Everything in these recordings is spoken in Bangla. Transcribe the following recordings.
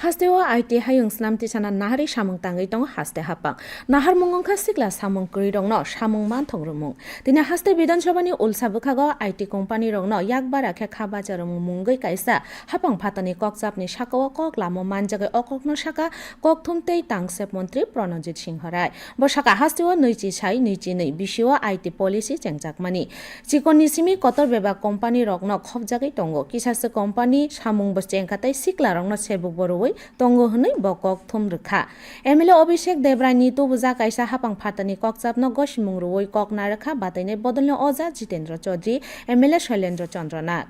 Hasteo IT hayung snamti sana nahari samung tangai tong haste hapang. Nahar mungong ka sigla samung kuri rong no samung man thong rumung. Tina haste বিধানসভানি উলসাবুখাগ আইটি কোম্পানি রং ন yakbar akhe khaba jarong mungai kaisa hapang phatani kokchapni sakao kok lamo manjagai okokno saka kok thumtei tangsep মন্ত্রী প্রণজিৎ সিংহ রায় বসাকা হাস্তিও নৈচি সাই নৈচি nei bisio আইটি পলিসি চেংজাকমানি চিকনি সিমি কতর বেবা কোম্পানি রগ্ন খবজাgai tongo kisase company samung bo chengkatai sikla rongno sebu boroi tongo hwnoi bo kok thum rwkha MLA Abhishek দেবরায়নি তুবুজা কাইসা হাপাং ফাতানি ককচাপন গসিমুং রুই কক নারেখা বাতাইনে বদলনে অজা জিতেন্দ্র চৌধুরী এমএলএ শৈলেন্দ্র চন্দ্রনাথ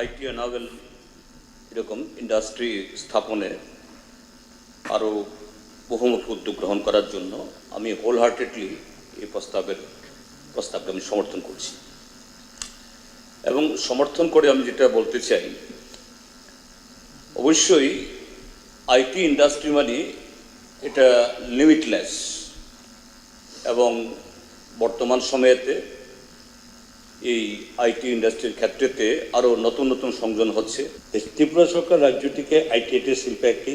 আইটি নাভেল এরকম ইন্ডাস্ট্রি স্থাপনে আরও বহুমুখী উদ্যোগ গ্রহণ করার জন্য আমি হোল হার্টেডলি এই প্রস্তাবের প্রস্তাবকে আমি সমর্থন করছি। এবং সমর্থন করে আমি যেটা বলতে চাই, অবশ্যই আইটি ইন্ডাস্ট্রি মানে এটা লিমিটলেস এবং বর্তমান সময়েতে এই আইটি ইন্ডাস্ট্রির ক্ষেত্রেতে আরও নতুন নতুন সংযোজন হচ্ছে। ত্রিপুরা সরকার রাজ্যটিকে আইটিআইটি শিল্পে একটি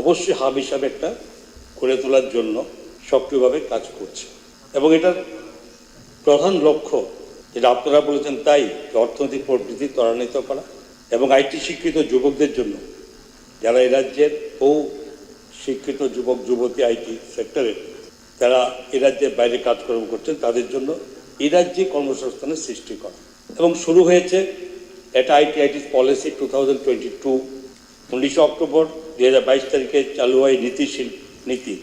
অবশ্যই হাব হিসাবে একটা করে তোলার জন্য সক্রিয়ভাবে কাজ করছে। এবং এটার প্রধান লক্ষ্য যেটা আপনারা বলেছেন তাই অর্থনৈতিক প্রবৃদ্ধি ত্বরান্বিত করা এবং আইটি শিক্ষিত যুবকদের জন্য যারা এ রাজ্যের বহু শিক্ষিত যুবক, যুবতী আইটি সেক্টরে যারা এ রাজ্যের বাইরে কাজকর্ম করছেন, তাদের জন্য এ রাজ্যে কর্মসংস্থানের সৃষ্টি করা। এবং শুরু হয়েছে এটা IT IT policy two thousand twenty two, উনিশে অক্টোবর দু হাজার বাইশ তারিখে চালু হয় নীতি নীতি।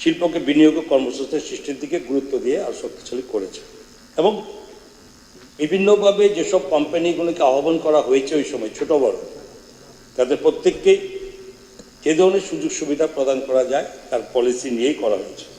শিল্পকে বিনিয়োগ কর্মসংস্থান সৃষ্টির দিকে গুরুত্ব দিয়ে আর শক্তিশালী করেছে। এবং বিভিন্নভাবে যেসব কোম্পানিগুলোকে আহ্বান করা হয়েছে ওই সময়, ছোট বড়, তাদের প্রত্যেককেই যে ধরনের সুযোগ সুবিধা প্রদান করা যায়, তার পলিসি নিয়েই করা হয়েছে।